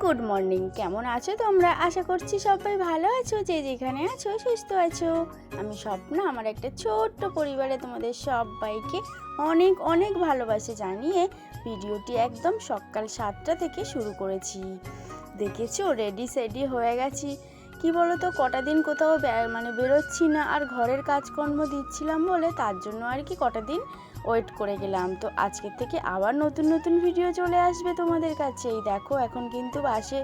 Good morning কেমন আছো তোমরা? আশা করছি সবাই ভালো আছো, যে যেখানে আছো, সুস্থ আছো। আমি স্বপ্ন, আমার একটা ছোট্ট পরিবারে তোমাদের সবাইকে অনেক অনেক ভালোবাসে জানিয়ে ভিডিওটি একদম সকাল সাতটা থেকে শুরু করেছি। দেখেছ? রেডি সেডি হয়ে গেছি। কি বলো তো কটা দিন কোথাও মানে বেরোচ্ছি না আর ঘরের কাজকর্ম দিচ্ছিলাম বলে তার জন্য আর কি কটা দিন ওয়েট করে গেলাম। তো আজকের থেকে আবার নতুন নতুন ভিডিও চলে আসবে তোমাদের কাছে। এই দেখো, এখন কিন্তু বাসে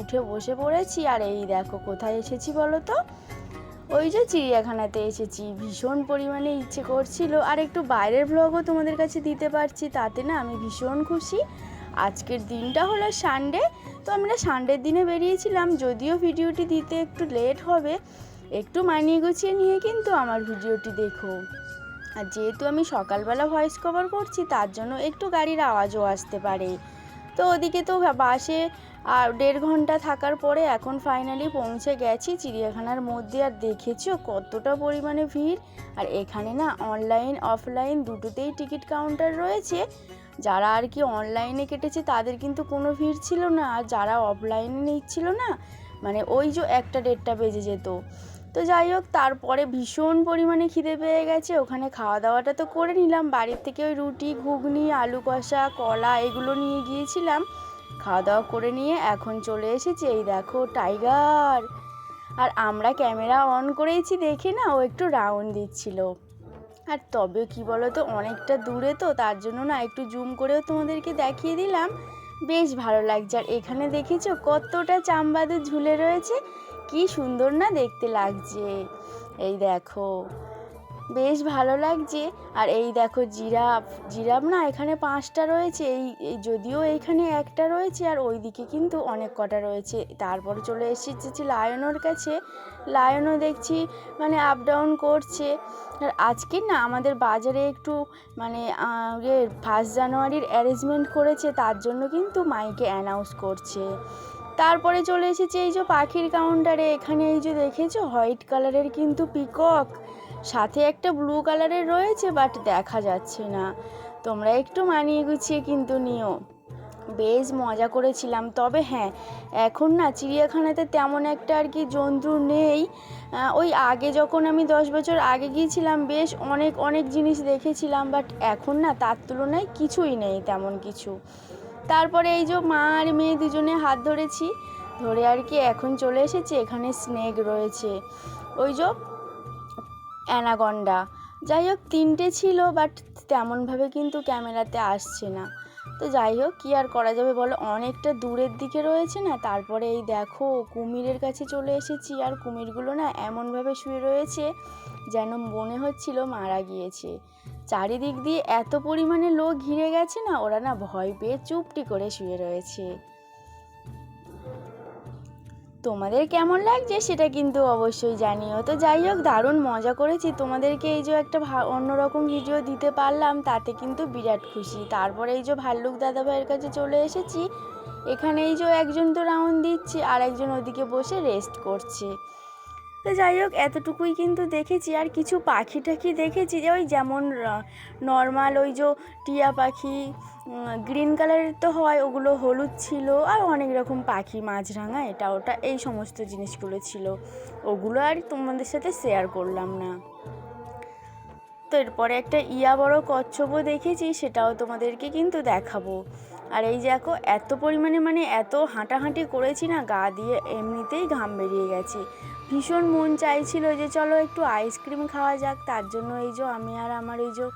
উঠে বসে পড়েছি আর এই দেখো, কোথায় এসেছি বলো তো ওই যে চিড়িয়াখানাতে এসেছি। ভীষণ পরিমাণে ইচ্ছে করছিল। আর একটু বাইরের ব্লগও তোমাদের কাছে দিতে পারছি, তাতে না আমি ভীষণ খুশি। আজকের দিনটা হলো সানডে তো আমরা সানডের দিনে বেরিয়েছিলাম, যদিও ভিডিওটি দিতে একটু লেট হবে, একটু মানিয়ে গুছিয়ে নিয়ে কিন্তু আমার ভিডিওটি দেখো। আর যেহেতু আমি সকালবেলা ভয়েস কভার করছি, তার জন্য একটু গাড়ির আওয়াজও আসতে পারে। তো ওদিকে তো বাসে আর দেড় ঘণ্টা থাকার পরে এখন ফাইনালি পৌঁছে গেছি চিড়িয়াখানার মধ্যে। আর দেখেছ কতটা পরিমাণে ভিড়? আর এখানে না অনলাইন অফলাইন দুটোতেই টিকিট কাউন্টার রয়েছে। যারা আর কি অনলাইনে কেটেছে তাদের কিন্তু কোনো ভিড় ছিল না, আর যারা অফলাইনে নিচ্ছিল না মানে ওই যে একটা ডেটটা বেজে যেত। তো যাই হোক, তারপরে ভীষণ পরিমাণে খিদে পেয়ে গেছে, ওখানে খাওয়া দাওয়াটা তো করে নিলাম। বাড়ির থেকে ওই রুটি, ঘুগনি, আলু কষা, কলা এগুলো নিয়ে গিয়েছিলাম। খাওয়া দাওয়া করে নিয়ে এখন চলে এসেছি, এই দেখো টাইগার আর আমরা ক্যামেরা অন করেইছি দেখে না ও একটু রাউন্ড দিচ্ছিল। আর তবে কি বলো তো অনেকটা দূরে তো, তার জন্য না একটু জুম করেও তোমাদেরকে দেখিয়ে দিলাম। বেশ ভালো লাগছে। আর এখানে দেখেছ কতটা চামবাদুর ঝুলে রয়েছে? কি সুন্দর না দেখতে লাগছে। এই দেখো। বেশ ভালো লাগছে। আর এই দেখো জিরাফ জিরাফ না এখানে পাঁচটা রয়েছে, এই যদিও এইখানে একটা রয়েছে আর ওইদিকে কিন্তু অনেক কটা রয়েছে। তারপর চলে এসেছি লায়নের কাছে। লায়নও দেখছি মানে আপ ডাউন করছে। আর আজকে না আমাদের বাজারে একটু মানে ফার্স্ট জানুয়ারির অ্যারেঞ্জমেন্ট করেছে, তার জন্য কিন্তু মাইকে অ্যানাউন্স করছে। তারপরে চলে এসেছি এই যে পাখির কাউন্টারে এখানে এই যে দেখেছ হোয়াইট কালারের কিন্তু পিকক সাথে একটা ব্লু কালারের রয়েছে বাট দেখা যাচ্ছে না। তোমরা একটু মানিয়ে গুছিয়ে কিন্তু নিও। বেশ মজা করেছিলাম। তবে হ্যাঁ এখন না চিড়িয়াখানাতে তেমন একটা আর কি জন্তু নেই। ওই আগে যখন আমি দশ বছর আগে গিয়েছিলাম, বেশ অনেক অনেক জিনিস দেখেছিলাম বাট এখন না তার তুলনায় কিছুই নেই তেমন কিছু। তারপরে এই যে মা আর মেয়ে দুজনে হাত ধরেছি, ধরে আর কি এখন চলে এসেছি, এখানে স্নেক রয়েছে। ওই যে অ্যানাগন্ডা যাই হোক তিনটে ছিল বাট তেমনভাবে কিন্তু ক্যামেরাতে আসছে না। তো যাই হোক কী আর করা যাবে বলো? অনেকটা দূরের দিকে রয়েছে না? তারপরে এই দেখো, কুমিরের কাছে চলে এসেছি। আর কুমিরগুলো না এমনভাবে শুয়ে রয়েছে যেন মনে হচ্ছিল মারা গিয়েছে। চারিদিক দিয়ে এত পরিমাণে লোক ঘিরে গেছে না, ওরা না ভয় পেয়ে চুপটি করে শুয়ে রয়েছে। তোমাদের কেমন লাগছে সেটা কিন্তু অবশ্যই জানিও। তো যাই হোক, দারুণ মজা করেছি। তোমাদেরকে এই যে একটা অন্যরকম ভিডিও দিতে পারলাম, তাতে কিন্তু বিরাট খুশি। তারপরে এই যে ভাল্লুক দাদাভাইয়ের কাছে চলে এসেছি। এখানে এই যে একজন তো রাউন্ড দিচ্ছি আর একজন ওদিকে বসে রেস্ট করছে। তো যাই হোক, এতটুকুই কিন্তু দেখেছি। আর কিছু পাখি টাখি দেখেছি যে, ওই যেমন নর্মাল ওই যে টিয়া পাখি গ্রিন কালারের তো হয়, ওগুলো হলুদ ছিল। আর অনেক রকম পাখি, মাছরাঙা, এটা, ওটা, এই সমস্ত জিনিসগুলো ছিল। ওগুলো আর তোমাদের সাথে শেয়ার করলাম না। তো এরপরে একটা ইয়া বড় কচ্ছপও দেখেছি, সেটাও তোমাদেরকে কিন্তু দেখাবো। আর এই দেখো, এত পরিমাণে মানে এত হাঁটাহাঁটি করেছি না, গা দিয়ে এমনিতেই ঘাম বেরিয়ে গেছে। ভীষণ মন চাইছিল যে চলো একটু আইসক্রিম খাওয়া যাক, তার জন্য এই যে আমি আর আমার এই যে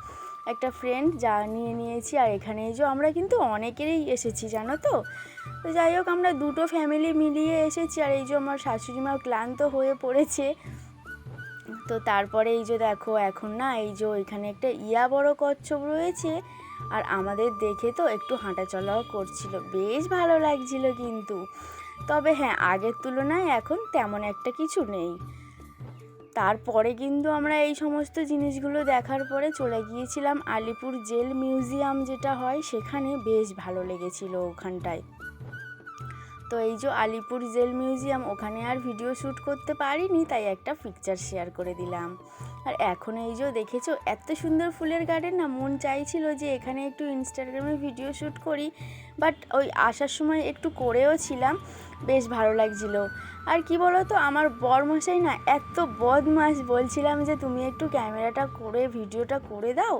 একটা ফ্রেন্ড যা নিয়ে নিয়েছি, আর এখানে এই যে আমরা কিন্তু অনেকেরই এসেছি, জানো তো? তো যাই হোক, আমরা দুটো ফ্যামিলি মিলিয়ে এসেছি, আর এই যে আমার শাশুড়ি মা ক্লান্ত হয়ে পড়েছে। তো তারপরে এই যে দেখো, এখন না এই যে এখানে একটা ইয়া বড় কচ্ছপ রয়েছে আর আমাদের দেখে তো একটু হাঁটা চলাও করছিল। বেশ ভালো লাগছিল কিন্তু। তবে হ্যাঁ আগের তুলনায় এখন তেমন একটা কিছু নেই। তারপরে কিন্তু আমরা এই সমস্ত জিনিসগুলো দেখার পরে চলে গিয়েছিলাম আলিপুর জেল মিউজিয়াম যেটা হয়, সেখানে বেশ ভালো লেগেছিল ওখানটায়। তো এই যে আলিপুর জেল মিউজিয়াম, ওখানে আর ভিডিও শ্যুট করতে পারিনি, তাই একটা পিকচার শেয়ার করে দিলাম। আর এখন এই যে দেখেছ, এত সুন্দর ফুলের গার্ডেন না, মন চাইছিল যে এখানে একটু ইনস্টাগ্রামে ভিডিও শ্যুট করি বাট ওই আসার সময় একটু করেও ছিলাম, বেশ ভালো লাগছিল। আর কি বলো তো আমার বরমশাই না, এত বদমাস বলছিলাম যে, তুমি একটু ক্যামেরাটা করে ভিডিওটা করে দাও।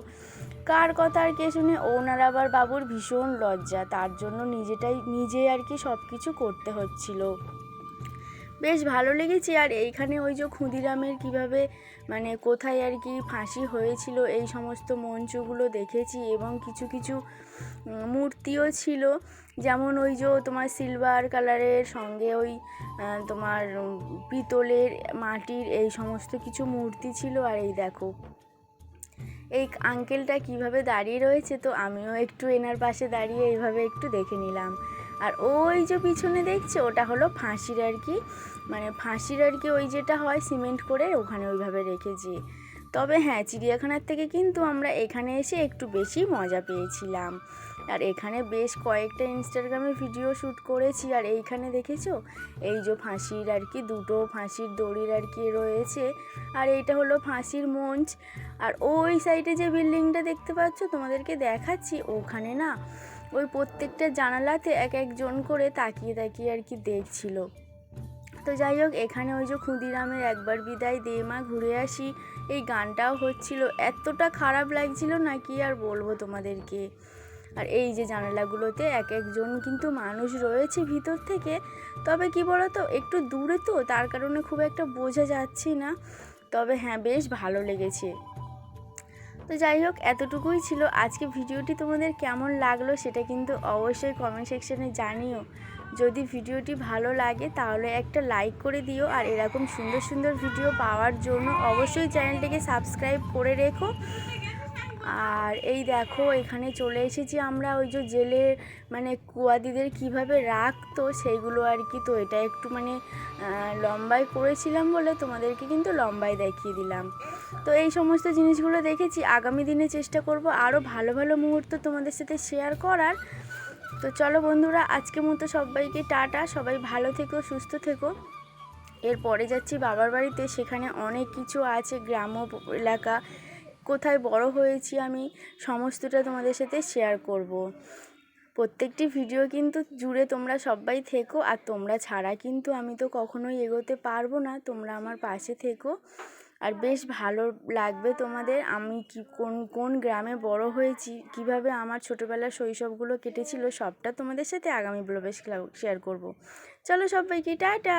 কার কথা আর কে শুনে? ওনার আবার বাবুর ভীষণ লজ্জা। তার জন্য নিজেটাই, নিজে আর কি সব কিছু করতে হচ্ছিল। বেশ ভালো লেগেছে। আর এইখানে ওই যে ক্ষুদিরামের কীভাবে মানে কোথায় আর কি ফাঁসি হয়েছিল, এই সমস্ত মঞ্চগুলো দেখেছি এবং কিছু কিছু মূর্তিও ছিল। যেমন ওই যে তোমার সিলভার কালারের সঙ্গে ওই তোমার পিতলের মাটির এই সমস্ত কিছু মূর্তি ছিল। আর এই দেখো এই আঙ্কেলটা কীভাবে দাঁড়িয়ে রয়েছে তো আমিও একটু এনার পাশে দাঁড়িয়ে এইভাবে একটু দেখে নিলাম। আর ওই যে পিছনে দেখছে, ওটা হলো ফাঁসির আর কি। মানে ফাঁসির আর কি ওই যেটা হয় সিমেন্ট করে ওখানে ওইভাবে রেখেছি। তবে হ্যাঁ চিড়িয়াখানার থেকে কিন্তু আমরা এখানে এসে একটু বেশি মজা পেয়েছিলাম। আর এখানে বেশ কয়েকটা ইনস্টাগ্রামে ভিডিও শ্যুট করেছি। আর এইখানে দেখেছ? এই যে ফাঁসির আর কি, দুটো ফাঁসির দড়ির আর কি রয়েছে। আর এইটা হলো ফাঁসির মঞ্চ। আর ওই সাইডে যে বিল্ডিংটা দেখতে পাচ্ছ, তোমাদেরকে দেখাচ্ছি, ওখানে না ওই প্রত্যেকটা জানালাতে এক একজন করে তাকিয়ে তাকিয়ে আর কি দেখছিল। তো যাই হোক, এখানে ওই যে ক্ষুদিরামের একবার বিদায় দে মা, ঘুরে আসি। এই গানটাও হচ্ছিল। এতটা খারাপ লাগছিল না কি আর বলব তোমাদেরকে? আর এই যে জানালাগুলোতে এক একজন কিন্তু মানুষ রয়েছে ভিতর থেকে। তবে কি বলো তো একটু দূরে তো, তার কারণে খুব একটা বোঝা যাচ্ছে না। তবে হ্যাঁ বেশ ভালো লেগেছে। তো যাই হোক, এতটুকুই ছিল। আজকে ভিডিওটি তোমাদের কেমন লাগল সেটা কিন্তু অবশ্যই কমেন্ট সেকশানে জানিও। যদি ভিডিওটি ভালো লাগে, তাহলে একটা লাইক করে দিও। আর এরকম সুন্দর সুন্দর ভিডিও পাওয়ার জন্য অবশ্যই চ্যানেলটিকে সাবস্ক্রাইব করে রেখো। আর এই দেখো, এখানে চলে এসেছি আমরা ওই যে জেলে মানে কুয়াদিদের কীভাবে রাখতো সেইগুলো আর কি। তো এটা একটু মানে লম্বায় করেছিলাম বলে তোমাদেরকে কিন্তু লম্বায় দেখিয়ে দিলাম। তো এই সমস্ত জিনিসগুলো দেখেছি, আগামী দিনে চেষ্টা করব আরও ভালো ভালো মুহূর্ত তোমাদের সাথে শেয়ার করার। তো চলো বন্ধুরা আজকে মতো সবাইকে টাটা, সবাই ভালো থেকো, সুস্থ থেকো। এরপরে যাচ্ছি বাবার বাড়িতে, সেখানে অনেক কিছু আছে গ্রাম এলাকা কোথায় বড় হয়েছি আমি সমস্তটা তোমাদের সাথে শেয়ার করব। প্রত্যেকটি ভিডিও কিন্তু জুড়ে তোমরা সবাই থেকো, আর তোমরা ছাড়া কিন্তু আমি তো কখনোই এগোতে পারব না, তোমরা আমার পাশে থেকো। আর বেশ ভালো লাগবে তোমাদের, আমি কি কোন কোন গ্রামে বড় হয়েছি, কীভাবে আমার ছোটোবেলার শৈশবগুলো কেটেছিল, সবটা তোমাদের সাথে আগামী ব্লগে শেয়ার করব। চলো সবাইকে টাটা!